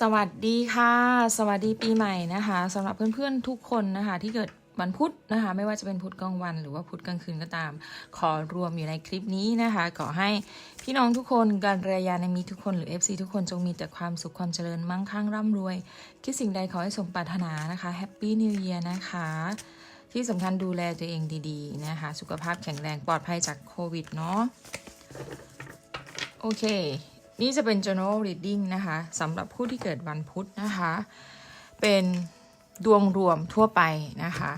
สวัสดีค่ะ สวัสดีปีใหม่นะคะสำหรับเพื่อนๆทุกคนนะคะที่เกิดวันพุธนะคะ ไม่ว่าจะเป็นพุธกลางวัน หรือว่าพุธกลางคืนก็ตาม ขอรวมอยู่ในคลิปนี้นะคะขอให้พี่น้องทุกคนการเรียาในมีทุกคนหรือ FC ทุกคนจงมีแต่ความสุขความเจริญมั่งคั่งร่ำรวย คิดสิ่งใดขอให้สมปรารถนานะคะแฮปปี้นิวเ a r นะคะ ที่สำคัญดูแลตัวเองดีๆนะคะ สุขภาพแข็งแรงปลอดภัยจากโควิดเนาะโอเค นี่จะเป็น journal reading นะคะสำหรับผู้ที่เกิดวันพุธนะคะ เป็นดวงรวมทั่วไปนะคะ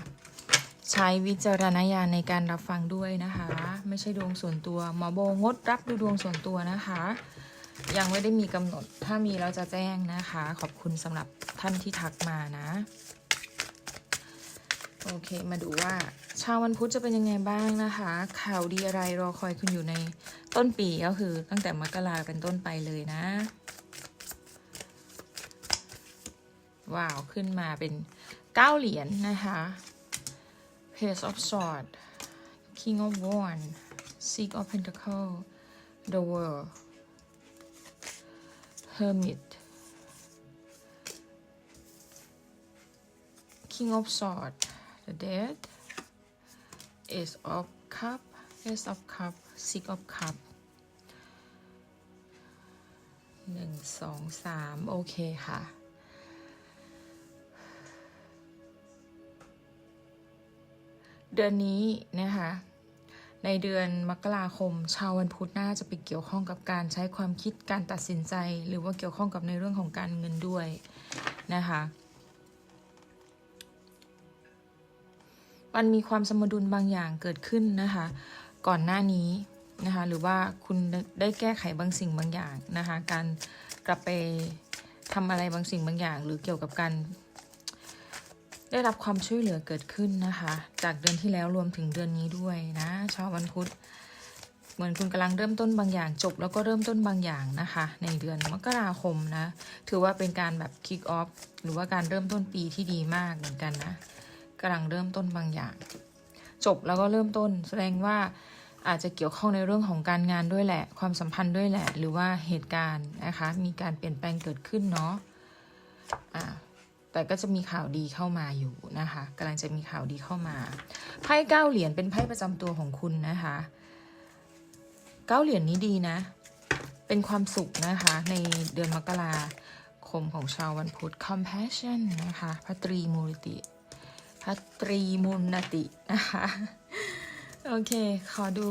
ใช้วิจารณญาณในการรับฟังด้วยนะคะ ไม่ใช่ดวงส่วนตัวหมอโบงดรับดูดวงส่วนตัวนะคะ ยังไม่ได้มีกำหนดถ้ามีเราจะแจ้งนะคะ ขอบคุณสำหรับท่านที่ทักมานะ โอเค มาดูว่า ชาววันพุธจะเป็นยังไงบ้างนะคะ ข่าวดีอะไรรอคอยคุณอยู่ในต้นปีก็คือตั้งแต่มกราเป็นต้นไปเลยนะ ว้าว ขึ้นมาเป็นเก้าเหรียญนะคะ Page of Swords King of Wands Six of Pentacles The World Hermit King of Swords The Dead Ace of Cup Ace of Cup Six of Cup หนึ่งสองสามโอเคค่ะ เดือนนี้นะคะ ในเดือนมกราคม ชาววันพุธน่าจะไปเกี่ยวข้องกับการใช้ความคิดการตัดสินใจ หรือว่าเกี่ยวข้องกับในเรื่องของการเงินด้วยนะคะ มันมีความสมดุลบางอย่างเกิดขึ้นนะคะ ก่อนหน้านี้นะคะ หรือว่าคุณได้แก้ไขบางสิ่งบางอย่างนะคะ การกลับไปทำอะไรบางสิ่งบางอย่าง หรือเกี่ยวกับการได้รับความช่วยเหลือเกิดขึ้นนะคะ จากเดือนที่แล้วรวมถึงเดือนนี้ด้วยนะชาววันพุธเหมือนคุณกำลังเริ่มต้นบางอย่างจบ แล้วก็เริ่มต้นบางอย่างนะคะ ในเดือนมกราคมนะ ถือว่าเป็นการแบบ kick off หรือว่าการเริ่มต้นปีที่ดีมากเหมือนกันนะำลังเริ่มต้นบางอย่าง จบแล้วก็เริ่มต้น แสดงว่าอาจจะเกี่ยวข้องในเรื่องของการงานด้วยแหละ ความสัมพันธ์ด้วยแหละ หรือว่าเหตุการณ์นะคะ มีการเปลี่ยนแปลงเกิดขึ้นเนาะอ่าแต่ก็จะมีข่าวดีเข้ามาอยู่นะคะกำลังจะมีข่าวดีเข้ามา ไพ่เก้าเหรียญเป็นไพ่ประจำตัวของคุณนะคะเก้าเหรียญนี้ดีนะ เป็นความสุขนะคะ ในเดือนมกราคมของชาววันพุธ compassion นะคะพระตรีมูลติ พระตรีมูลตินะคะ โอเค ขอดู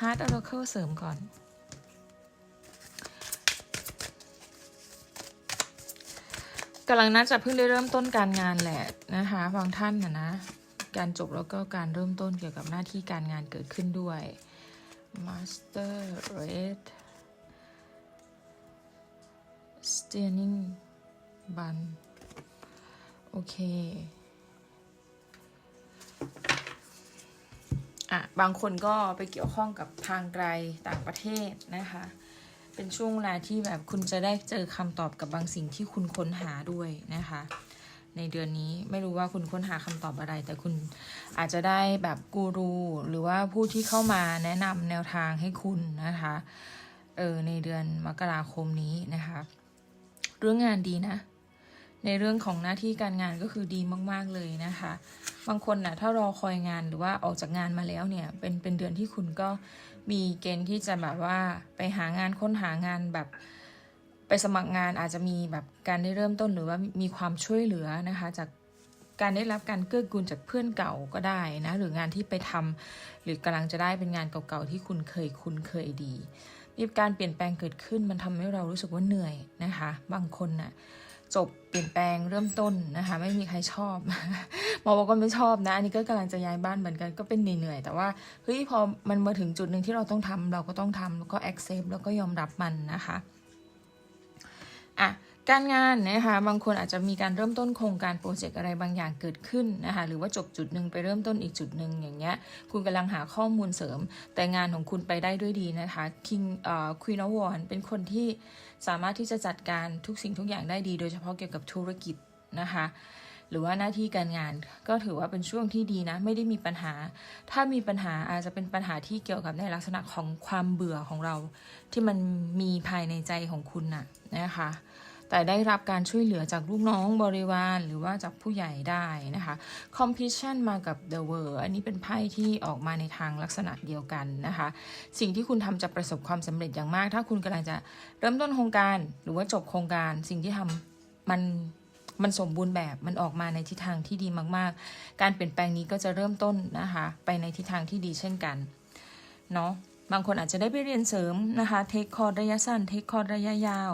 Heart Oracle เสริมก่อน กำลังน่าจะเพิ่งได้เริ่มต้นการงานแหละนะคะบางท่านนะนะ การจบแล้วก็การเริ่มต้นเกี่ยวกับหน้าที่การงานเกิดขึ้นด้วย Master Red Steering Bun โอเค อะบางคนก็ไปเกี่ยวข้องกับทางไกลต่างประเทศนะคะ เป็นช่วงเวลาที่แบบคุณจะได้เจอคำตอบกับบางสิ่งที่คุณค้นหาด้วยนะคะ ในเดือนนี้ไม่รู้ว่าคุณค้นหาคำตอบอะไร แต่คุณอาจจะได้แบบกูรูหรือว่าผู้ที่เข้ามาแนะนำแนวทางให้คุณนะคะเออในเดือนมกราคมนี้นะคะ เรื่องงานดีนะ ในเรื่องของหน้าที่การงานก็คือดีมาก ๆ เลยนะคะ บางคนนะ่ะถ้ารอคอยงานหรือว่าออกจากงานมาแล้วเนี่ย เป็นเป็นเดือนที่คุณก็มีเกณฑ์ที่จะแบบว่าไปหางานค้นหางานแบบไปสมัครงานอาจจะมีแบบการได้เริ่มต้นหรือว่ามีความช่วยเหลือนะคะ จากการได้รับการเกื้อกูลจากเพื่อนเก่าก็ได้นะ หรืองานที่ไปทำหรือกำลังจะได้เป็นงานเก่าๆที่คุณเคยคุ้นเคยดีมีการเปลี่ยนแปลงเกิดขึ้นมันทำให้เรารู้สึกว่าเหนื่อยนะคะ บางคนน่ะ จบเปลี่ยนแปลงเริ่มต้นนะคะ ไม่มีใครชอบหมอบอกว่าไม่ชอบนะ อันนี้ก็กำลังจะย้ายบ้านเหมือนกันก็เป็นเหนื่อยๆแต่ว่าเฮ้ยพอมันมาถึงจุดหนึ่งที่เราต้องทำเราก็ต้องทำแล้วก็ accept แล้วก็ยอมรับมันนะคะอะ การงานนะคะบางคนอาจจะมีการเริ่มต้นโครงการโปรเจกต์อะไรบางอย่างเกิดขึ้นนะคะหรือว่าจบจุดหนึ่งไปเริ่มต้นอีกจุดหนึ่งอย่างเงี้ยคุณกำลังหาข้อมูลเสริม แต่งานของคุณไปได้ด้วยดีนะคะ King เอ่อ Queen of Wands เป็นคนที่สามารถที่จะจัดการทุกสิ่งทุกอย่างได้ดี โดยเฉพาะเกี่ยวกับธุรกิจนะคะหรือว่าหน้าที่การงานก็ถือว่าเป็นช่วงที่ดีนะ ไม่ได้มีปัญหา ถ้ามีปัญหาอาจจะเป็นปัญหาที่เกี่ยวกับในลักษณะของความเบื่อของเรา ที่มันมีภายในใจของคุณน่ะนะคะ แต่ได้รับการช่วยเหลือจากลูกน้องบริวาร หรือว่าจากผู้ใหญ่ได้นะคะ competition มากับ the world อันนี้เป็นไพ่ที่ออกมาในทางลักษณะเดียวกันนะคะ สิ่งที่คุณทำจะประสบความสำเร็จอย่างมาก ถ้าคุณกำลังจะเริ่มต้นโครงการ หรือว่าจบโครงการ สิ่งที่ทำมันมันสมบูรณ์แบบมันออกมาในทิศทางที่ดีมาก ๆ การเปลี่ยนแปลงนี้ก็จะเริ่มต้นนะคะ ไปในทิศทางที่ดีเช่นกัน เนาะ บางคนอาจจะได้ไปเรียนเสริมนะคะเทคคอร์สระยะสั้นเทคคอร์สระยะยาว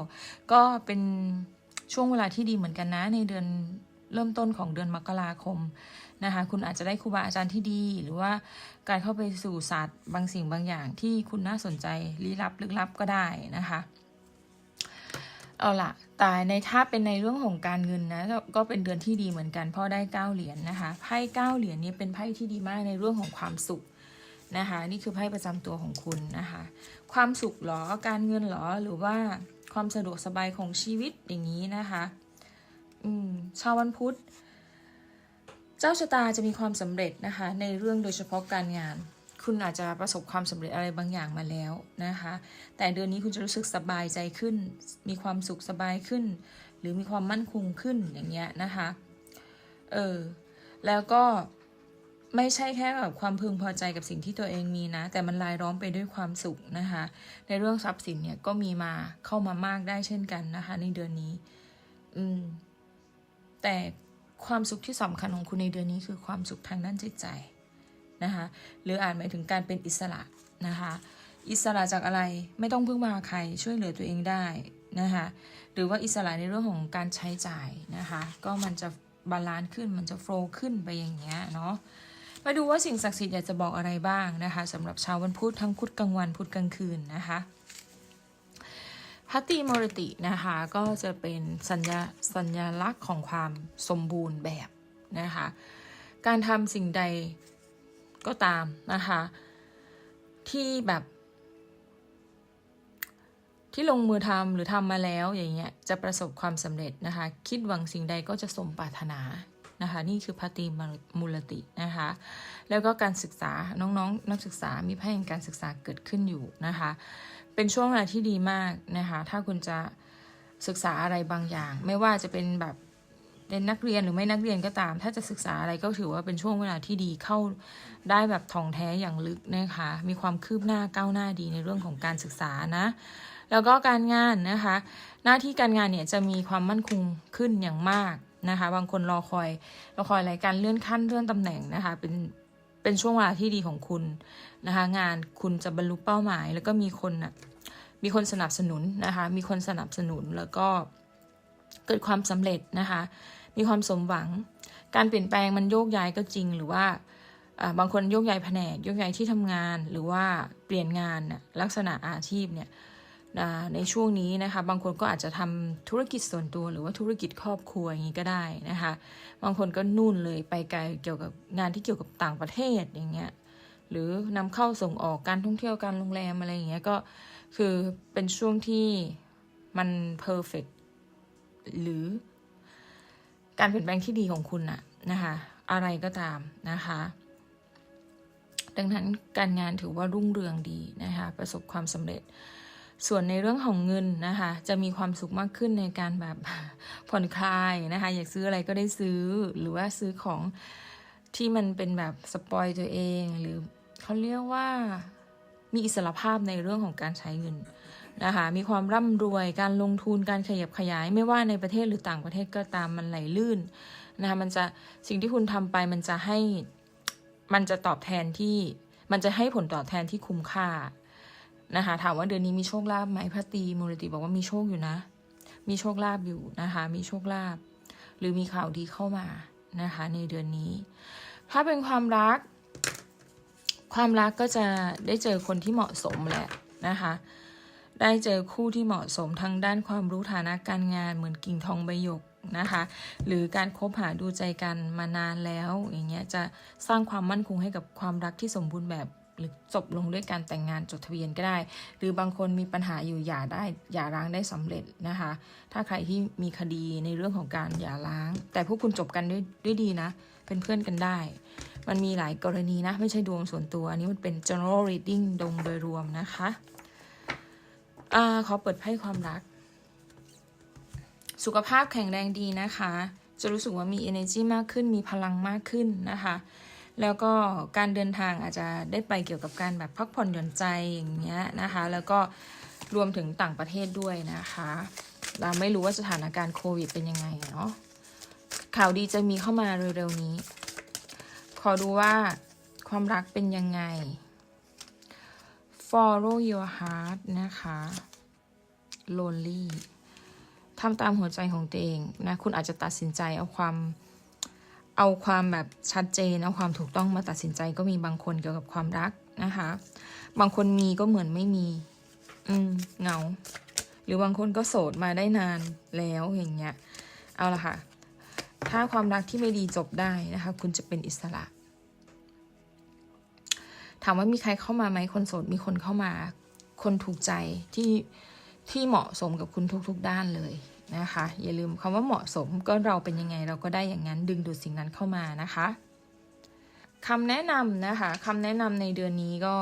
ก็เป็นช่วงเวลาที่ดีเหมือนกันนะในเดือนเริ่มต้นของเดือนมกราคมนะคะคุณอาจจะได้ครูบาอาจารย์ที่ดี หรือว่าการเข้าไปสู่ศาสตร์บางสิ่งบางอย่างที่คุณน่าสนใจลี้ลับลึกลับก็ได้นะคะเอาละแต่ในถ้าเป็นในเรื่องของการเงินนะก็เป็นเดือนที่ดีเหมือนกันเพราะได้เก้าเหรียญนนะคะไพ่เก้าเหรียญนี้เป็นไพ่ที่ดีมากในเรื่องของความสุข นะคะนี่คือไพ่ประจำตัวของคุณนะคะความสุขหรอการเงินหรอหรือว่าความสะดวกสบายของชีวิตอย่างนี้นะคะอืมชาววันพุธ เจ้าชะตาจะมีความสำเร็จนะคะ ในเรื่องโดยเฉพาะการงาน คุณอาจจะประสบความสำเร็จอะไรบางอย่างมาแล้วนะคะ แต่เดือนนี้คุณจะรู้สึกสบายใจขึ้น มีความสุขสบายขึ้น หรือมีความมั่นคงขึ้นอย่างเงี้ยนะคะเออแล้วก็ ไม่ใช่แค่แบบความพึงพอใจกับสิ่งที่ตัวเองมีนะ แต่มันลายล้อมไปด้วยความสุขนะคะ ในเรื่องทรัพย์สินเนี่ยก็มีมาเข้ามามากได้เช่นกันนะคะ ในเดือนนี้ อืม แต่ความสุขที่สำคัญของคุณในเดือนนี้คือความสุขทางด้านจิตใจนะคะ หรืออาจหมายถึงการเป็นอิสระนะคะ อิสระจากอะไรไม่ต้องพึ่งพาใครช่วยเหลือตัวเองได้นะคะหรือว่าอิสระในเรื่องของการใช้จ่ายนะคะ ก็มันจะบาลานซ์ขึ้นมันจะโฟล์ขึ้นไปอย่างเงี้ยเนาะ มาดูว่าสิ่งศักดิ์สิทธิ์อยากจะบอกอะไรบ้างนะคะสำหรับชาววันพุธทั้งพุธกลางวันพุธกลางคืนนะคะพัตติมรตินะคะก็จะเป็นสัญญาสัญลักษณ์ของความสมบูรณ์แบบนะคะการทำสิ่งใดก็ตามนะคะที่แบบที่ลงมือทำหรือทำมาแล้วอย่างเงี้ยจะประสบความสำเร็จนะคะ คิดหวังสิ่งใดก็จะสมปรารถนา นะคะ นี่คือพัตติมูลตินะคะ แล้วก็การศึกษาน้องๆนนักศึกษามีพแห่งการศึกษาเกิดขึ้นอยู่นะคะ เป็นช่วงเวลาที่ดีมากนะคะ ถ้าคุณจะศึกษาอะไรบางอย่าง ไม่ว่าจะเป็นแบบเป็นนักเรียนหรือไม่นักเรียนก็ตาม ถ้าจะศึกษาอะไรก็ถือว่าเป็นช่วงเวลาที่ดีเข้าได้แบบท่องแท้อย่างลึกนะคะ มีความคืบหน้าก้าวหน้าดีในเรื่องของการศึกษานะ แล้วก็การงานนะคะ หน้าที่การงานเนี่ยจะมีความมั่นคงขึ้นอย่างมาก นะคะ บางคนรอคอยรอคอยอะไรการเลื่อนขั้นเลื่อนตำแหน่งนะคะ เป็นเป็นช่วงเวลาที่ดีของคุณนะคะ งานคุณจะบรรลุเป้าหมาย แล้วก็มีคนอะมีคนสนับสนุนนะคะ มีคนสนับสนุนแล้วก็เกิดความสำเร็จนะคะ มีความสมหวัง การเปลี่ยนแปลงมันโยกย้ายก็จริงหรือว่าบางคนโยกย้ายแผนกโยกย้ายที่ทำงานหรือว่าเปลี่ยนงานน่ะลักษณะอาชีพเนี่ย ในช่วงนี้นะคะ บางคนก็อาจจะทำธุรกิจส่วนตัวหรือว่าธุรกิจครอบครัวอย่างนี้ก็ได้นะคะ บางคนก็นู่นเลยไปไกลเกี่ยวกับงานที่เกี่ยวกับต่างประเทศอย่างเงี้ยหรือนำเข้าส่งออกการท่องเที่ยวการโรงแรมอะไรอย่างเงี้ยก็คือเป็นช่วงที่มันเพอร์เฟกหรือ การเปลี่ยนแปลงที่ดีของคุณอะนะคะอะไรก็ตามนะคะดังนั้นการงานถือว่ารุ่งเรืองดีนะคะประสบความสำเร็จ ส่วนในเรื่องของเงินนะคะ จะมีความสุขมากขึ้นในการแบบผ่อนคลายนะคะ อยากซื้ออะไรก็ได้ซื้อหรือว่าซื้อของที่มันเป็นแบบสปอยตัวเอง หรือเขาเรียกว่ามีอิสระภาพในเรื่องของการใช้เงินนะคะ มีความร่ำรวย การลงทุน การขยับขยาย ไม่ว่าในประเทศหรือต่างประเทศก็ตามมันไหลลื่นนะคะ มันจะสิ่งที่คุณทำไปมันจะให้มันจะตอบแทนที่มันจะให้ผลตอบแทนที่คุ้มค่า นะคะ ถามว่าเดือนนี้มีโชคลาภไหมพระตีมูลติบอกว่ามีโชคอยู่นะ มีโชคลาภอยู่นะคะ มีโชคลาภหรือมีข่าวดีเข้ามานะคะ ในเดือนนี้ ถ้าเป็นความรัก ความรักก็จะได้เจอคนที่เหมาะสมแหละนะคะได้เจอคู่ที่เหมาะสมทางด้านความรู้ฐานะการงานเหมือนกิ่งทองใบหยกนะคะ หรือการคบหาดูใจกันมานานแล้ว อย่างเงี้ยจะสร้างความมั่นคงให้กับความรักที่สมบูรณ์แบบ หรือจบลงด้วยการแต่งงานจดทะเบียนก็ได้ หรือบางคนมีปัญหาอยู่หย่าได้หย่าร้างได้สำเร็จนะคะ ถ้าใครที่มีคดีในเรื่องของการหย่าร้าง แต่พวกคุณจบกันด้วยด้วยดีนะ เป็นเพื่อนกันได้ มันมีหลายกรณีนะ ไม่ใช่ดวงส่วนตัวอันนี้มันเป็น general reading ดงโดยรวมนะคะอาขอเปิดไพ่ความรัก สุขภาพแข็งแรงดีนะคะ จะรู้สึกว่ามี energy มากขึ้นมีพลังมากขึ้นนะคะ แล้วก็การเดินทางอาจจะได้ไปเกี่ยวกับการแบบพักผ่อนหย่อนใจอย่างเงี้ยนะคะ แล้วก็รวมถึงต่างประเทศด้วยนะคะ เราไม่รู้ว่าสถานการณ์โควิดเป็นยังไงเนาะข่าวดีจะมีเข้ามาเร็วๆนี้ ขอดูว่าความรักเป็นยังไง follow your heart นะคะ lonely ทำตามหัวใจของตัวเองนะ คุณอาจจะตัดสินใจเอาความ เอาความแบบชัดเจนเอาความถูกต้องมาตัดสินใจก็มีบางคนเกี่ยวกับความรักนะคะ บางคนมีก็เหมือนไม่มี อืมเงา หรือบางคนก็โสดมาได้นานแล้วอย่างเงี้ย เอาละค่ะ ถ้าความรักที่ไม่ดีจบได้นะคะ คุณจะเป็นอิสระ ถามว่ามีใครเข้ามาไหมคนโสดมีคนเข้ามา คนถูกใจที่ที่เหมาะสมกับคุณทุก ๆ ด้านเลย นะคะ อย่าลืมคำว่าเหมาะสมก็เราเป็นยังไงเราก็ได้อย่างนั้นดึงดูดสิ่งนั้นเข้ามานะคะคำแนะนำนะคะคำแนะนำในเดือนนี้ก็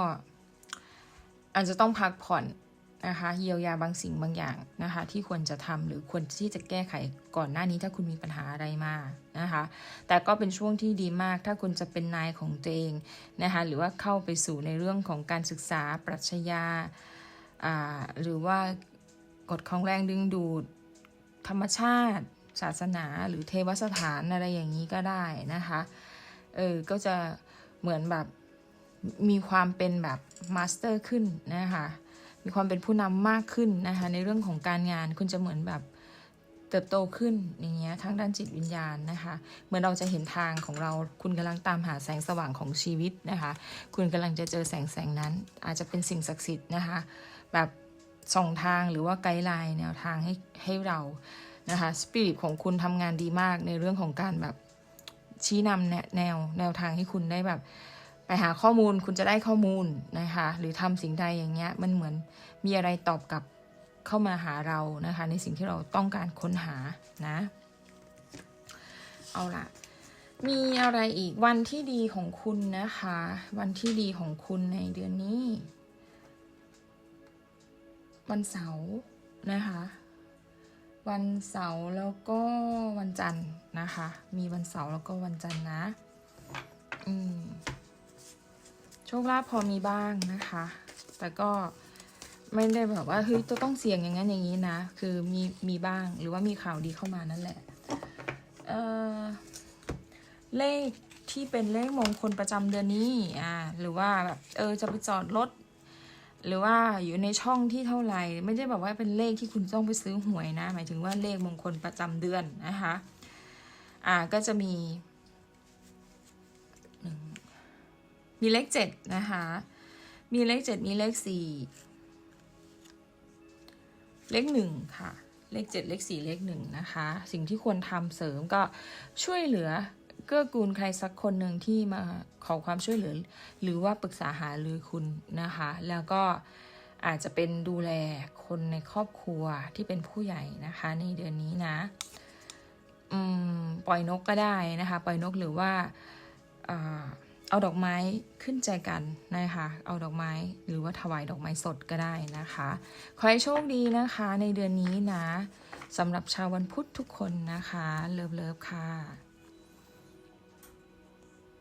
อาจจะต้องพักผ่อนนะคะเยียวยาบางสิ่งบางอย่างนะคะที่ควรจะทำหรือควรที่จะแก้ไขก่อนหน้านี้ถ้าคุณมีปัญหาอะไรมานะคะแต่ก็เป็นช่วงที่ดีมากถ้าคุณจะเป็นนายของตัวเองนะคะหรือว่าเข้าไปสู่ในเรื่องของการศึกษาปรัชญาอ่าหรือว่ากฎของแรงดึงดูด ธรรมชาติ ศาสนาหรือเทวสถานอะไรอย่างนี้ก็ได้นะคะ เออ ก็จะเหมือนแบบมีความเป็นแบบมาสเตอร์ขึ้นนะคะ มีความเป็นผู้นำมากขึ้นนะคะ ในเรื่องของการงานคุณจะเหมือนแบบเติบโตขึ้นอย่างเงี้ยทั้งด้านจิตวิญญาณนะคะ เหมือนเราจะเห็นทางของเรา คุณกำลังตามหาแสงสว่างของชีวิตนะคะ คุณกำลังจะเจอแสงแสงนั้น อาจจะเป็นสิ่งศักดิ์สิทธิ์นะคะ แบบ ส่องทางหรือว่าไกด์ไลน์แนวทางให้ให้เรานะคะสปิริตของคุณทำงานดีมากในเรื่องของการแบบชี้นำแนแนวแนวทางให้คุณได้แบบ ไปหาข้อมูลคุณจะได้ข้อมูลนะคะหรือทำสิ่งใดอย่างเงี้ยมันเหมือนมีอะไรตอบกลับเข้ามาหาเรานะคะในสิ่งที่เราต้องการค้นหานะ เอาล่ะมีอะไรอีกวันที่ดีของคุณนะคะ วันที่ดีของคุณในเดือนนี้ วันเสาร์นะคะ วันเสาร์แล้วก็วันจันทร์นะคะ มีวันเสาร์แล้วก็วันจันทร์นะ อืม โชคลาภพอมีบ้างนะคะ แต่ก็ไม่ได้แบบว่าเฮ้ยจะต้องเสี่ยงอย่างนั้นอย่างนี้นะ คือมีมีบ้างหรือว่ามีข่าวดีเข้ามานั่นแหละ เออเลขที่เป็นเลขมงคลประจำเดือนนี้ อ่า หรือว่าแบบเออจะไปจอดรถ หรือว่าอยู่ในช่องที่เท่าไหร่ ไม่ได้แบบว่าเป็นเลขที่คุณต้องไปซื้อหวยนะ หมายถึงว่าเลขมงคลประจำเดือนนะคะ อ่าก็จะมี มีเลขเจ็ดนะคะ มีเลขเจ็ดมีเลขสี่เลขหนึ่งค่ะ เลขเจ็ดเลขสี่เลขหนึ่งนะคะ สิ่งที่ควรทำเสริมก็ช่วยเหลือ เกื้อกูลใครสักคนหนึ่งที่มาขอความช่วยเหลือ หรือว่าปรึกษาหารือคุณนะคะ แล้วก็อาจจะเป็นดูแลคนในครอบครัวที่เป็นผู้ใหญ่นะคะ ในเดือนนี้นะอืมปล่อยนกก็ได้นะคะ ปล่อยนกหรือว่าอ่าเอาดอกไม้ขึ้นใจกันนะคะ เอาดอกไม้หรือว่าถวายดอกไม้สดก็ได้นะคะ ขอให้โชคดีนะคะในเดือนนี้นะสำหรับชาววันพุธทุกคนนะคะ เลิฟเลิฟค่ะ